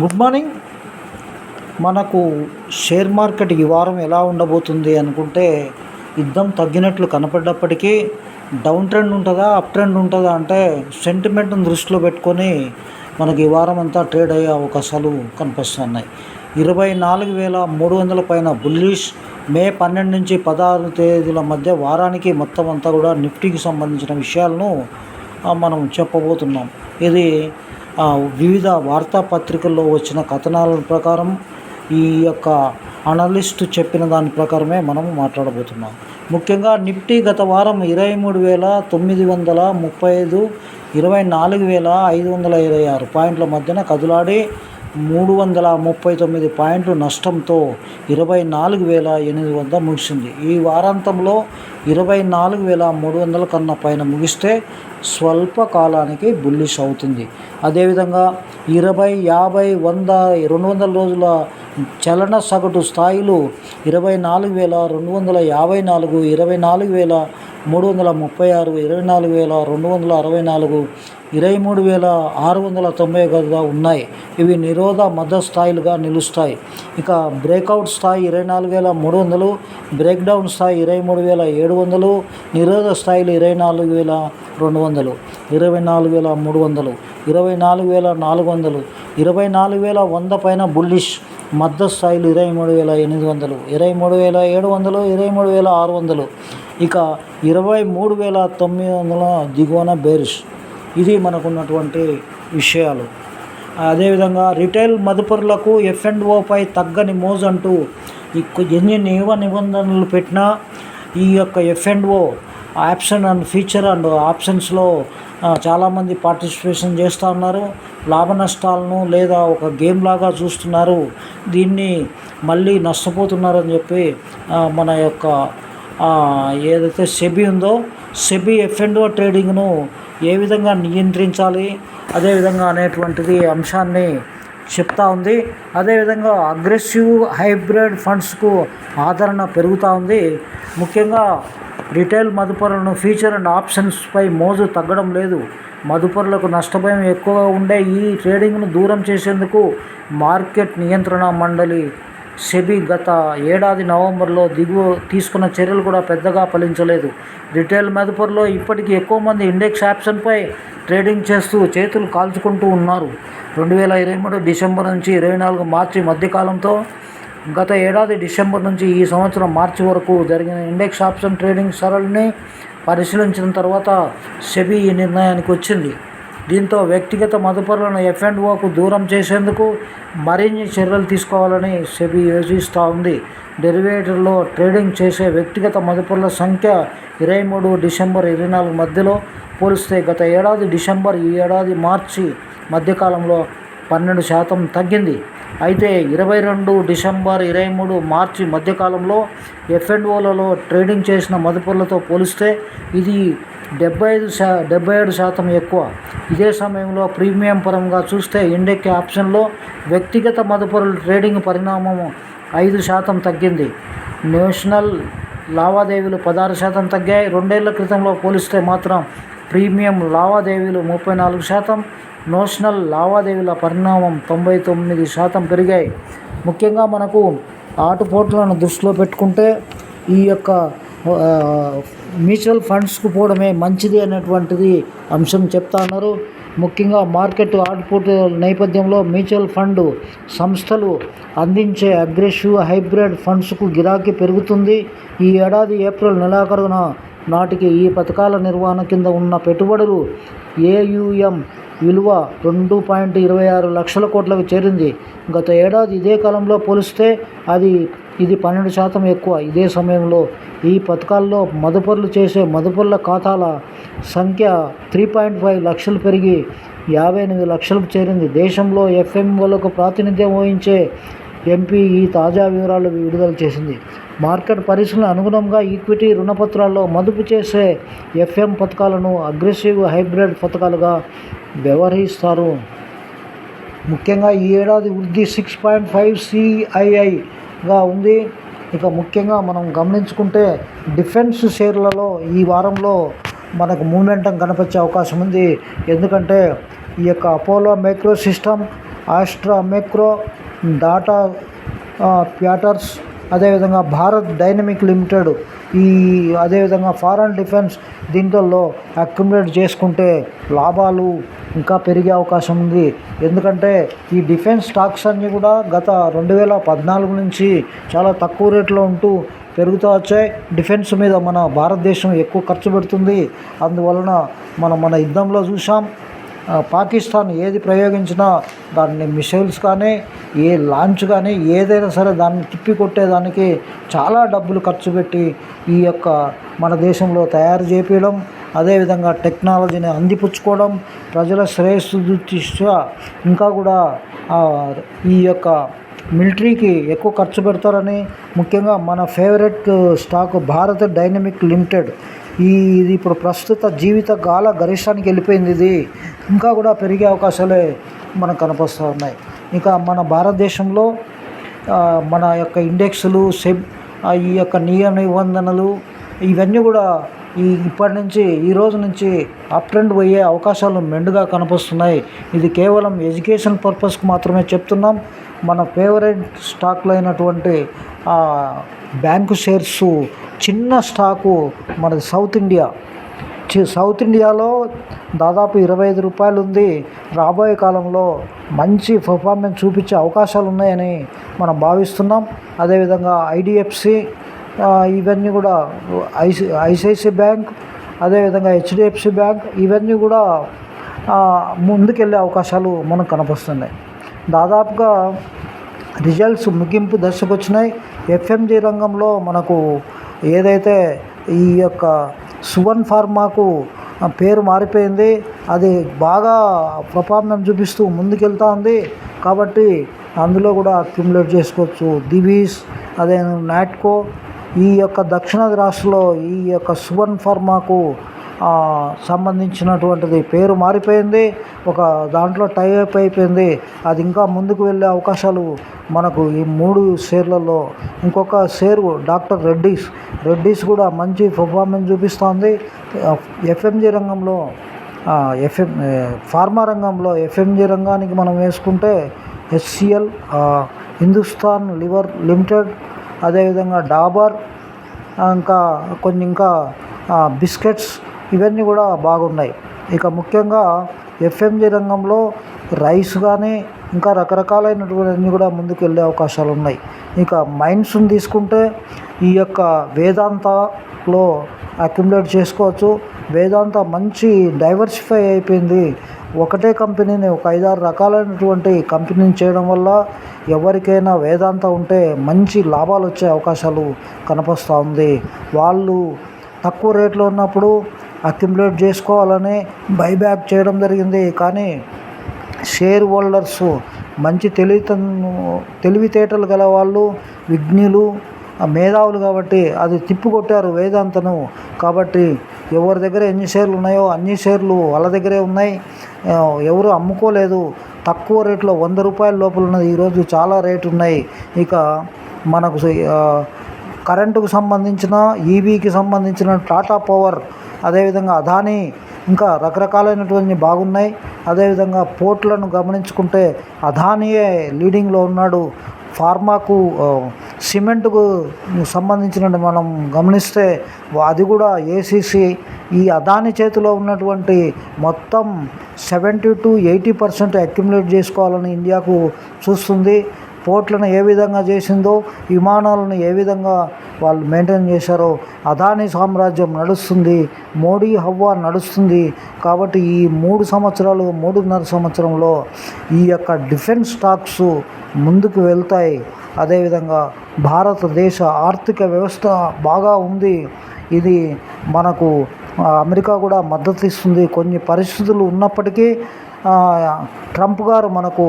Good morning మనకు share market ఈ వారం ఎలా ఉండబోతుంది అనుకుంటే యుద్ధం తగ్గినట్లు కనపడ్డప్పటికీ డౌన్ ట్రెండ్ ఉంటుందా అప్ ట్రెండ్ ఉంటుందా అంటే సెంటిమెంట్ని దృష్టిలో పెట్టుకొని మనకి ఈ వారం అంతా ట్రేడ్ అయ్యే అవకాశాలు కనిపిస్తున్నాయి. ఇరవై నాలుగు వేల మూడు వందల పైన బుల్లిష్ మే పన్నెండు నుంచి పదహారు తేదీల మధ్య వారానికి మొత్తం అంతా కూడా నిఫ్టీకి సంబంధించిన విషయాలను మనం చెప్పబోతున్నాం. ఇది వివిధ వార్తాపత్రికల్లో వచ్చిన కథనాల ప్రకారం ఈ యొక్క అనలిస్ట్ చెప్పిన దాని ప్రకారమే మనం మాట్లాడబోతున్నాం. ముఖ్యంగా నిఫ్టీ గత వారం ఇరవై మూడు వేల తొమ్మిది వందల ముప్పై ఐదు ఇరవై నాలుగు వేల ఐదు వందల ఇరవై ఆరు పాయింట్ల మధ్యన కదులాడి మూడు వందల ముప్పై తొమ్మిది పాయింట్లు నష్టంతో ఇరవై నాలుగు వేల ఎనిమిది వద్ద ముగిసింది. ఈ వారాంతంలో ఇరవై నాలుగు వేల మూడు వందల కన్నా పైన ముగిస్తే స్వల్పకాలానికి బుల్లిష్ అవుతుంది. అదేవిధంగా ఇరవై యాభై వంద రెండు వందల రోజుల చలన సగటు స్థాయిలు ఇరవై నాలుగు వేల రెండు వందల యాభై నాలుగు ఇరవై నాలుగు వేల మూడు వందల ముప్పై ఆరు ఇరవై నాలుగు వేల రెండు వందల అరవై నాలుగు ఇరవై మూడు వేల ఆరు వందల తొంభై ఒకటిగా ఉన్నాయి. ఇవి నిరోధ మధ్య స్థాయిలుగా నిలుస్తాయి. ఇక బ్రేక్అవుట్ స్థాయి ఇరవై నాలుగు వేల మూడు వందలు బ్రేక్ డౌన్ స్థాయి ఇరవై మూడు వేల ఏడు వందలు నిరోధ స్థాయిలు ఇరవై నాలుగు వేల రెండు వందలు ఇరవై నాలుగు వేల మూడు వందలు ఇరవై నాలుగు వేల నాలుగు వందలు ఇరవై నాలుగు వేల వంద పైన బుల్లిష్ మద్దతు స్థాయిలు ఇరవై మూడు వేల ఎనిమిది వందలు ఇరవై మూడు వేల ఏడు వందలు ఇరవై మూడు వేల ఆరు వందలు ఇక ఇరవై మూడు వేల తొమ్మిది వందల దిగువన బేరిష్. ఇది మనకున్నటువంటి విషయాలు. అదేవిధంగా రిటైల్ మదుపరులకు ఎఫ్ అండ్ ఓపై తగ్గని మోజు అంటూ ఎన్ని నియమ నిబంధనలు పెట్టినా ఈ యొక్క F and O option and feature and ఆప్షన్స్లో చాలామంది పార్టిసిపేషన్ చేస్తూ ఉన్నారు. లాభ నష్టాలను లేదా ఒక గేమ్ లాగా చూస్తున్నారు. దీన్ని మళ్ళీ నష్టపోతున్నారని చెప్పి మన యొక్క ఏదైతే సెబీ ఉందో సెబీ ఎఫ్ అండ్ ట్రేడింగ్ను ఏ విధంగా నియంత్రించాలి అదేవిధంగా అనేటువంటిది అంశాన్ని చెప్తా ఉంది. అదేవిధంగా అగ్రెసివ్ హైబ్రిడ్ ఫండ్స్కు ఆదరణ పెరుగుతూ ఉంది. ముఖ్యంగా రిటైల్ మదుపరులను ఫీచర్ అండ్ ఆప్షన్స్పై మోజు తగ్గడం లేదు. మదుపరులకు నష్టభయం ఎక్కువగా ఉండే ఈ ట్రేడింగ్ను దూరం చేసేందుకు మార్కెట్ నియంత్రణ మండలి సెబీ గత ఏడాది నవంబర్లో దిగువ తీసుకున్న చర్యలు కూడా పెద్దగా ఫలించలేదు. రిటైల్ మదుపరులో ఇప్పటికీ ఎక్కువ మంది ఇండెక్స్ ఆప్షన్పై ట్రేడింగ్ చేస్తూ చేతులు కాల్చుకుంటూ ఉన్నారు. రెండు వేల ఇరవై మూడు డిసెంబర్ నుంచి ఇరవై నాలుగు మార్చి మధ్యకాలంతో గత ఏడాది డిసెంబర్ నుంచి ఈ సంవత్సరం మార్చి వరకు జరిగిన ఇండెక్స్ ఆప్షన్ ట్రేడింగ్ సరళిని పరిశీలించిన తర్వాత సెబీ ఈ నిర్ణయానికి వచ్చింది. దీంతో వ్యక్తిగత మదుపరులను ఎఫ్ అండ్ ఓకు దూరం చేసేందుకు మరిన్ని చర్యలు తీసుకోవాలని సెబీ యోచిస్తూ ఉంది. డెరివేటివ్లో ట్రేడింగ్ చేసే వ్యక్తిగత మదుపరుల సంఖ్య ఇరవై మూడు డిసెంబర్ ఇరవై నాలుగు మధ్యలో పోలిస్తే గత ఏడాది డిసెంబర్ ఈ ఏడాది మార్చి మధ్యకాలంలో పన్నెండు శాతం తగ్గింది. అయితే ఇరవై రెండు డిసెంబర్ ఇరవై మూడు మార్చి మధ్యకాలంలో ఎఫ్ఎన్ఓలలో ట్రేడింగ్ చేసిన మదుపరులతో పోలిస్తే ఇది డెబ్బై ఐదు శా డెబ్బై ఏడు శాతం ఎక్కువ. ఇదే సమయంలో ప్రీమియం పరంగా చూస్తే ఇండెక్ ఆప్షన్లో వ్యక్తిగత మదుపరుల ట్రేడింగ్ పరిణామం ఐదు శాతం తగ్గింది. నేషనల్ లావాదేవీలు పదహారు శాతం తగ్గాయి. రెండేళ్ళ క్రితంలో పోలిస్తే మాత్రం ప్రీమియం లావాదేవీలు ముప్పై నాలుగు శాతం నోషనల్ లావాదేవీల పరిణామం తొంభై తొమ్మిది శాతం పెరిగాయి. ముఖ్యంగా మనకు ఆటుపోట్లను దృష్టిలో పెట్టుకుంటే ఈ యొక్క మ్యూచువల్ ఫండ్స్కు పోవడమే మంచిది అనేటువంటిది అంశం చెప్తా ఉన్నారు. ముఖ్యంగా మార్కెట్ ఆటుపోటు నేపథ్యంలో మ్యూచువల్ ఫండ్ సంస్థలు అందించే అగ్రెసివ్ హైబ్రిడ్ ఫండ్స్కు గిరాకీ పెరుగుతుంది. ఈ ఏడాది ఏప్రిల్ నెలాఖరున నాటికి ఈ పథకాల నిర్వహణ కింద ఉన్న పెట్టుబడులు ఏయుఎం విలువ రెండు పాయింట్ ఇరవై ఆరు లక్షల కోట్లకు చేరింది. గత ఏడాది ఇదే కాలంలో పోలిస్తే అది ఇది పన్నెండు శాతం ఎక్కువ. ఇదే సమయంలో ఈ పథకాల్లో మదుపరులు చేసే మదుపర్ల ఖాతాల సంఖ్య త్రీ పాయింట్ ఫైవ్ లక్షలు పెరిగి యాభై ఎనిమిది లక్షలకు చేరింది. దేశంలో ఎఫ్ఎంఓలకు ప్రాతినిధ్యం వహించే ఎంపీ ఈ తాజా వివరాలు విడుదల చేసింది. మార్కెట్ పరిస్థితులకు అనుగుణంగా ఈక్విటీ రుణపత్రాల్లో మదుపు చేసే ఎఫ్ఎం పథకాలను అగ్రెసివ్ హైబ్రిడ్ పథకాలుగా వ్యవహరిస్తారు. ముఖ్యంగా ఈ ఏడాది వృద్ధి సిక్స్ పాయింట్ ఫైవ్ సిఐఐగా ఉంది. ఇక ముఖ్యంగా మనం గమనించుకుంటే డిఫెన్స్ షేర్లలో ఈ వారంలో మనకు మూమెంటం కనిపించే అవకాశం ఉంది. ఎందుకంటే ఈ యొక్క Apollo micro system Astra micro data patterns అదేవిధంగా భారత్ డైనమిక్ లిమిటెడ్ ఈ అదేవిధంగా ఫారెన్ డిఫెన్స్ దీంట్లో అక్యుమిలేట్ చేసుకుంటే లాభాలు ఇంకా పెరిగే అవకాశం ఉంది. ఎందుకంటే ఈ డిఫెన్స్ స్టాక్స్ అన్నీ కూడా గత రెండు వేల పద్నాలుగు నుంచి చాలా తక్కువ రేట్లో ఉంటూ పెరుగుతూ వచ్చాయి. డిఫెన్స్ మీద మన భారతదేశం ఎక్కువ ఖర్చు పెడుతుంది. అందువలన మనం మన యుద్ధంలో చూసాం పాకిస్తాన్ ఏది ప్రయోగించినా దాన్ని మిసైల్స్ కానీ ఏ లాంచ్ కానీ ఏదైనా సరే దాన్ని తిప్పి కొట్టేదానికి చాలా డబ్బులు ఖర్చు పెట్టి ఈ యొక్క మన దేశంలో తయారు చేపించడం అదేవిధంగా టెక్నాలజీని అందిపుచ్చుకోవడం ప్రజల శ్రేయస్సు దృష్ట్యా ఇంకా కూడా ఈ యొక్క మిలిటరీకి ఎక్కువ ఖర్చు పెడతారని ముఖ్యంగా మన favourite stock Bharat dynamic limited. ఈ ఇది ఇప్పుడు ప్రస్తుత జీవిత కాల గరిష్టానికి వెళ్ళిపోయింది ఇది. ఇంకా కూడా పెరిగే అవకాశాలే మనకు కనిపిస్తూ ఉన్నాయి. ఇంకా మన భారతదేశంలో మన యొక్క ఇండెక్స్లు సెబ్ ఈ యొక్క నియమ నిబంధనలు ఇవన్నీ కూడా ఈ ఇప్పటి నుంచి ఈ రోజు నుంచి అప్ ట్రెండ్ పోయే అవకాశాలు మెండుగా కనిపిస్తున్నాయి. ఇది కేవలం ఎడ్యుకేషన్ పర్పస్కి మాత్రమే చెప్తున్నాం. మన ఫేవరెట్ స్టాక్లు అయినటువంటి బ్యాంకు షేర్స్ చిన్న స్టాకు మనది సౌత్ ఇండియా. సౌత్ ఇండియాలో దాదాపు ఇరవై ఐదు రూపాయలు ఉంది. రాబోయే కాలంలో మంచి పర్ఫార్మెన్స్ చూపించే అవకాశాలు ఉన్నాయని మనం భావిస్తున్నాం. అదేవిధంగా ఐడిఎఫ్సి ఇవన్నీ కూడా ఐసి ఐసిఐసి బ్యాంక్ అదేవిధంగా హెచ్డిఎఫ్సి బ్యాంక్ ఇవన్నీ కూడా ముందుకెళ్ళే అవకాశాలు మనకు కనిపిస్తున్నాయి దాదాపుగా రిజల్ట్స్ ముగింపు దశకు వచ్చినాయి. ఎఫ్ఎంజి రంగంలో మనకు ఏదైతే ఈ యొక్క సువన్ ఫార్మాకు పేరు మారిపోయింది అది బాగా పర్ఫార్మెన్స్ చూపిస్తూ ముందుకెళ్తా ఉంది. కాబట్టి అందులో కూడా అక్యుములేట్ చేసుకోవచ్చు. దివీస్ అదే నాట్కో ఈ యొక్క దక్షిణాది రాష్ట్రంలో ఈ యొక్క సువన్ ఫార్మాకు సంబంధించినటువంటిది పేరు మారిపోయింది ఒక దాంట్లో టైఅప్ అయిపోయింది. అది ఇంకా ముందుకు వెళ్ళే అవకాశాలు మనకు ఈ మూడు షేర్లలో. ఇంకొక షేరు డాక్టర్ రెడ్డీస్. రెడ్డీస్ కూడా మంచి పర్ఫార్మెన్స్ చూపిస్తోంది. ఎఫ్ఎంజి రంగంలో ఎఫ్ఎం ఫార్మా రంగంలో ఎఫ్ఎంజి రంగానికి మనం వేసుకుంటే హెచ్సిఎల్ హిందుస్థాన్ లివర్ లిమిటెడ్ అదేవిధంగా డాబర్ ఇంకా కొన్ని ఇంకా బిస్కెట్స్ ఇవన్నీ కూడా బాగున్నాయి. ఇక ముఖ్యంగా ఎఫ్ఎంజి రంగంలో రైస్ కానీ ఇంకా రకరకాలైనటువంటి కూడా ముందుకు వెళ్ళే అవకాశాలు ఉన్నాయి ఇక మైండ్స్ని తీసుకుంటే ఈ యొక్క వేదాంతలో అక్యుములేట్ చేసుకోవచ్చు. వేదాంత మంచి డైవర్సిఫై అయిపోయింది. ఒకటే కంపెనీని ఒక ఐదారు రకాలైనటువంటి కంపెనీని చేయడం వల్ల ఎవరికైనా వేదాంత ఉంటే మంచి లాభాలు వచ్చే అవకాశాలు కనిపిస్తూ ఉంది వాళ్ళు తక్కువ రేట్లో ఉన్నప్పుడు అక్యుములేట్ చేసుకోవాలని బైబ్యాక్ చేయడం జరిగింది. కానీ షేర్ హోల్డర్స్ మంచి తెలివిత తెలివితేటలు గల వాళ్ళు విజ్ఞులు మేధావులు కాబట్టి అది తిప్పికొట్టారు వేదాంతను. కాబట్టి ఎవరి దగ్గర ఎన్ని షేర్లు ఉన్నాయో అన్ని షేర్లు వాళ్ళ దగ్గరే ఉన్నాయి. ఎవరు అమ్ముకోలేదు. తక్కువ రేట్లో వంద రూపాయల లోపల ఉన్నది. ఈరోజు చాలా రేటు ఉన్నాయి. ఇక మనకు కరెంటుకు సంబంధించిన ఈవీకి సంబంధించిన టాటా పవర్ అదేవిధంగా అదానీ ఇంకా రకరకాలైనటువంటి బాగున్నాయి. అదేవిధంగా పోర్ట్లను గమనించుకుంటే అదానియే లీడింగ్లో ఉన్నాడు. ఫార్మాకు సిమెంట్కు సంబంధించిన మనం గమనిస్తే అది కూడా ఏసీసీ ఈ అదాని చేతిలో ఉన్నటువంటి మొత్తం seventy two eighty percent accumulate చేసుకోవాలని ఇండియాకు చూస్తుంది. పోర్ట్లను ఏ విధంగా చేసిందో విమానాలను ఏ విధంగా వాళ్ళు మెయింటైన్ చేశారో అదాని సామ్రాజ్యం నడుస్తుంది మోడీ హవ్వా నడుస్తుంది. కాబట్టి ఈ మూడు సంవత్సరాలు మూడున్నర సంవత్సరంలో ఈ యొక్క డిఫెన్స్ స్టాక్స్ ముందుకు వెళ్తాయి. అదేవిధంగా భారతదేశ ఆర్థిక వ్యవస్థ బాగా ఉంది. ఇది మనకు అమెరికా కూడా మద్దతు ఇస్తుంది. కొన్ని పరిస్థితులు ఉన్నప్పటికీ ట్రంప్ గారు మనకు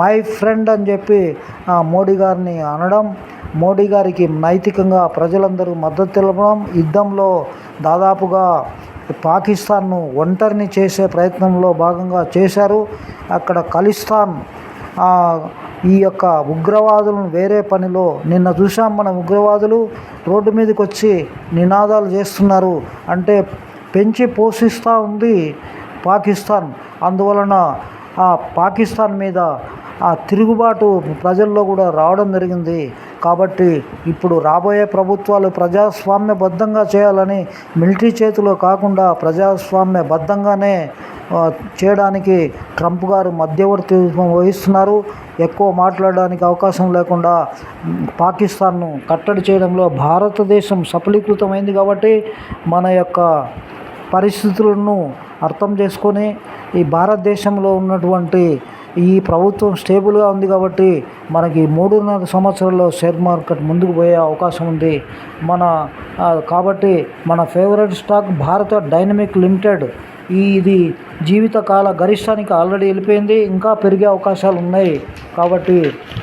మై ఫ్రెండ్ అని చెప్పి మోడీ గారిని అనడం మోడీ గారికి నైతికంగా ప్రజలందరూ మద్దతు తెలపడం యుద్ధంలో దాదాపుగా పాకిస్తాన్ను ఒంటరిని చేసే ప్రయత్నంలో భాగంగా చేశారు. అక్కడ ఖలిస్తాన్ ఈ యొక్క ఉగ్రవాదులను వేరే పనిలో నిన్న చూసాం మన ఉగ్రవాదులు రోడ్డు మీదకి వచ్చి నినాదాలు చేస్తున్నారు. అంటే పెంచి పోషిస్తూ ఉంది పాకిస్తాన్. అందువలన ఆ పాకిస్తాన్ మీద ఆ తిరుగుబాటు ప్రజల్లో కూడా రావడం జరిగింది. కాబట్టి ఇప్పుడు రాబోయే ప్రభుత్వాలు ప్రజాస్వామ్యబద్ధంగా చేయాలని మిలిటరీ చేతిలో కాకుండా ప్రజాస్వామ్యబద్ధంగానే చేయడానికి ట్రంప్ గారు మధ్యవర్తిత్వం వహిస్తున్నారు. ఎక్కువ మాట్లాడడానికి అవకాశం లేకుండా పాకిస్తాన్ను కట్టడి చేయడంలో భారతదేశం సఫలీకృతమైంది కాబట్టి మన యొక్క పరిస్థితులను అర్థం చేసుకొని ఈ భారతదేశంలో ఉన్నటువంటి ఈ ప్రభుత్వం స్టేబుల్గా ఉంది కాబట్టి మనకి మూడున్నర సంవత్సరాల్లో షేర్ మార్కెట్ ముందుకు పోయే అవకాశం ఉంది. మన కాబట్టి మన favourite stock Bharat dynamic limited. ఈ ఇది జీవితకాల గరిష్టానికి ఆల్రెడీ వెళ్ళిపోయింది ఇంకా పెరిగే అవకాశాలు ఉన్నాయి. కాబట్టి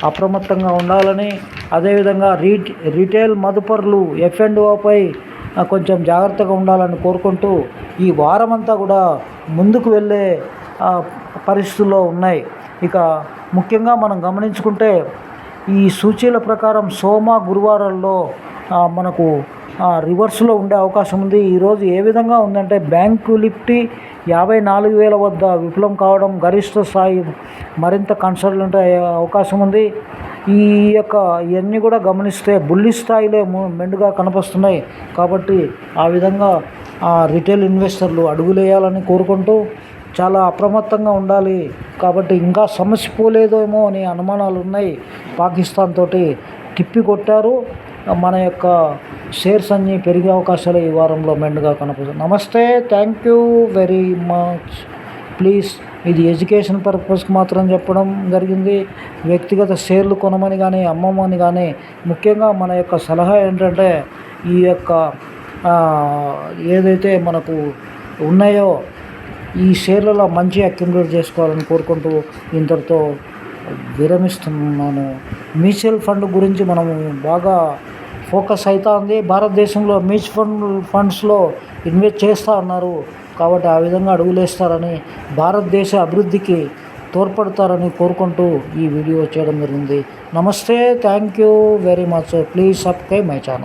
అప్రమత్తంగా ఉండాలని అదేవిధంగా రీ రీటైల్ మదుపర్లు ఎఫ్ అండ్ ఓపై కొంచెం జాగ్రత్తగా ఉండాలని కోరుకుంటూ ఈ వారమంతా కూడా ముందుకు వెళ్ళే పరిస్థితుల్లో ఉన్నాయి. ఇక ముఖ్యంగా మనం గమనించుకుంటే ఈ సూచీల ప్రకారం సోమ గురువారాల్లో మనకు రివర్స్లో ఉండే అవకాశం ఉంది. ఈరోజు ఏ విధంగా ఉందంటే బ్యాంకు నిఫ్టీ యాభై నాలుగు వేల వద్ద విఫలం కావడం గరిష్ట స్థాయి మరింత కన్సల్టెంట్ అయ్యే అవకాశం ఉంది. ఈ యొక్క ఇవన్నీ కూడా గమనిస్తే బుల్లి స్థాయిలే మెండుగా కనిపిస్తున్నాయి. కాబట్టి ఆ విధంగా ఆ రిటైల్ ఇన్వెస్టర్లు అడుగులేయాలని కోరుకుంటూ చాలా అప్రమత్తంగా ఉండాలి. కాబట్టి ఇంకా సమస్య పోలేదేమో అనే అనుమానాలు ఉన్నాయి. పాకిస్తాన్ తోటి తిప్పి కొట్టారు. మన యొక్క షేర్స్ అన్నీ పెరిగే అవకాశాలు ఈ వారంలో మెండుగా కనిపిస్తుంది నమస్తే. Thank you very much. Please ఇది ఎడ్యుకేషన్ పర్పస్కి మాత్రం చెప్పడం జరిగింది. వ్యక్తిగత షేర్లు కొనమని కానీ అమ్మమని కానీ ముఖ్యంగా మన యొక్క సలహా ఏంటంటే ఈ యొక్క ఏదైతే మనకు ఉన్నాయో ఈ షేర్లలో మంచి అక్యుములేట్ చేసుకోవాలని కోరుకుంటూ ఇంతటితో విరమిస్తున్నాను. మ్యూచువల్ ఫండ్ గురించి మనము బాగా ఫోకస్ అవుతా ఉంది భారతదేశంలో మ్యూచువల్ ఫండ్ ఫండ్స్లో ఇన్వెస్ట్ చేస్తూ ఉన్నారు కాబట్టి ఆ విధంగా అడుగులేస్తారని భారతదేశ అభివృద్ధికి తోడ్పడతారని కోరుకుంటూ ఈ వీడియో చేయడం జరిగింది. నమస్తే thank you very much please subscribe my channel